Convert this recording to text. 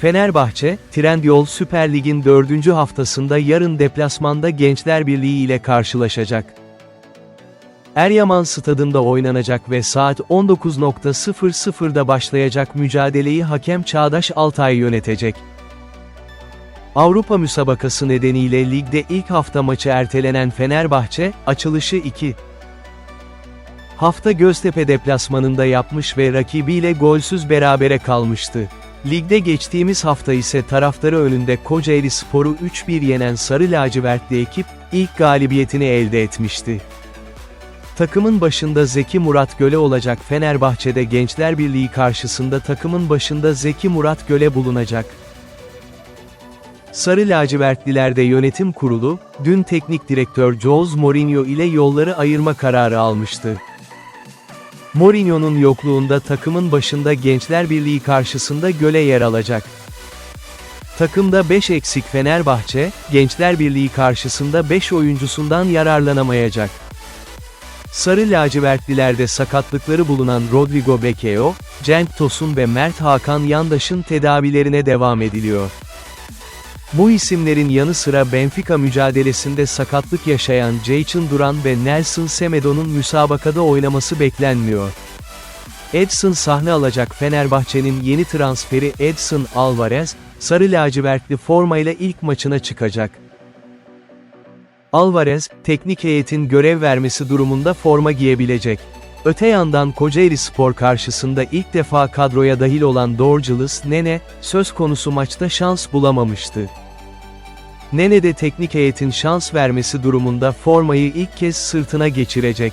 Fenerbahçe, Trendyol Süper Lig'in 4. haftasında yarın deplasmanda Gençler Birliği ile karşılaşacak. Eryaman stadında oynanacak ve saat 19.00'da başlayacak mücadeleyi hakem Çağdaş Altay yönetecek. Avrupa müsabakası nedeniyle ligde ilk hafta maçı ertelenen Fenerbahçe, açılışı 2. Hafta Göztepe deplasmanında yapmış ve rakibiyle golsüz berabere kalmıştı. Ligde geçtiğimiz hafta ise taraftarı önünde Kocaeli Sporu 3-1 yenen Sarı Lacivertli ekip, ilk galibiyetini elde etmişti. Takımın başında Zeki Murat Göle olacak Fenerbahçe'de Gençler Birliği karşısında takımın başında Zeki Murat Göle bulunacak. Sarı lacivertlilerde yönetim kurulu, dün teknik direktör Jose Mourinho ile yolları ayırma kararı almıştı. Mourinho'nun yokluğunda takımın başında Gençler Birliği karşısında göle yer alacak. Takımda 5 eksik Fenerbahçe, Gençler Birliği karşısında 5 oyuncusundan yararlanamayacak. Sarı lacivertlilerde sakatlıkları bulunan Rodrigo Bekeo, Cenk Tosun ve Mert Hakan Yandaş'ın tedavilerine devam ediliyor. Bu isimlerin yanı sıra Benfica mücadelesinde sakatlık yaşayan Jayson Duran ve Nelson Semedo'nun müsabakada oynaması beklenmiyor. Edson sahne alacak Fenerbahçe'nin yeni transferi Edson Alvarez, sarı lacivertli formayla ilk maçına çıkacak. Alvarez, teknik heyetin görev vermesi durumunda forma giyebilecek. Öte yandan Kocaeli Spor karşısında ilk defa kadroya dahil olan Dorcalus Nene, söz konusu maçta şans bulamamıştı. Nene de teknik heyetin şans vermesi durumunda formayı ilk kez sırtına geçirecek.